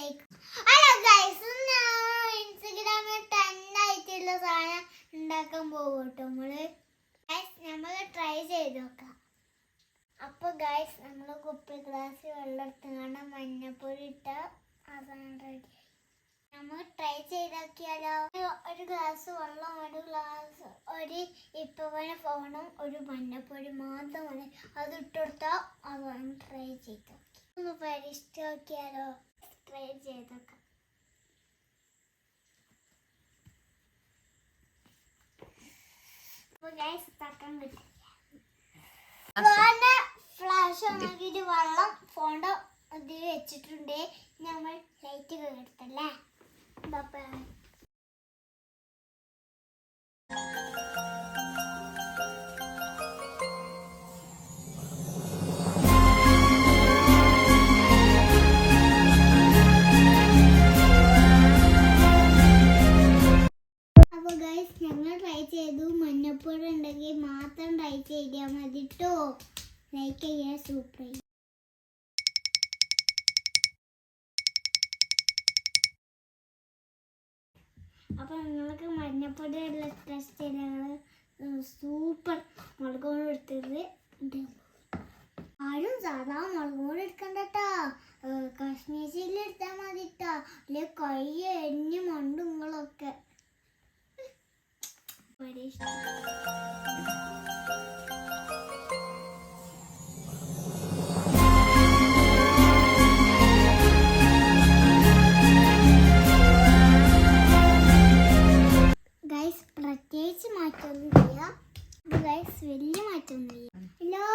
Hello ആയിട്ടുള്ള സാധനം ഉണ്ടാക്കാൻ നമ്മൾ ട്രൈ നോക്കാം. അപ്പോൾ നമ്മൾ ഗ്ലാസ് വെള്ളം ഇട്ട ആ സാധനം നമ്മൾ ട്രൈ ഒരു ഗ്ലാസ് വെള്ളം ഒരു ഗ്ലാസ് ഒരു ഒരു മഞ്ഞപ്പൊടി മാത്രം മതി. അത് ഇട്ടുകൊടുത്താൽ ട്രൈ ചെയ്ത് നോക്കി. ഒന്ന് പരീക്ഷിച്ച് നോക്കിയാലോ? ട്രൈ ചെയ്തേക്കാം. ഫ്ലാഷ് നോക്കിയിട്ട് വെള്ളം ഫോണിന്റെ ഇത് വെച്ചിട്ടുണ്ട്. നമ്മൾ ലൈറ്റ് കേട്ടല്ലേ ചെയ്തു മഞ്ഞപ്പൊടി ഉണ്ടെങ്കിൽ മാത്രം ട്രൈ ചെയ്താൽ മതി കേട്ടോ ലൈക്ക് ചെയ്യാൻ സൂപ്പർ അപ്പോൾ നിങ്ങൾക്ക് മഞ്ഞപ്പൊടി എല്ലാം ടെസ്റ്റ് സൂപ്പർ മുളക് കൊണ്ട് ആരും സാധാ മുളക് കൊണ്ട് എടുക്കണ്ട കേട്ടോ എടുത്താൽ മതി കേട്ടോ വളരെ ഇഷ്ടം ഗൈസ് പ്രത്യേകിച്ച് മാറ്റമൊന്നുമില്ല. ഗൈസ് വലിയ മാറ്റമൊന്നുമില്ല. ഹലോ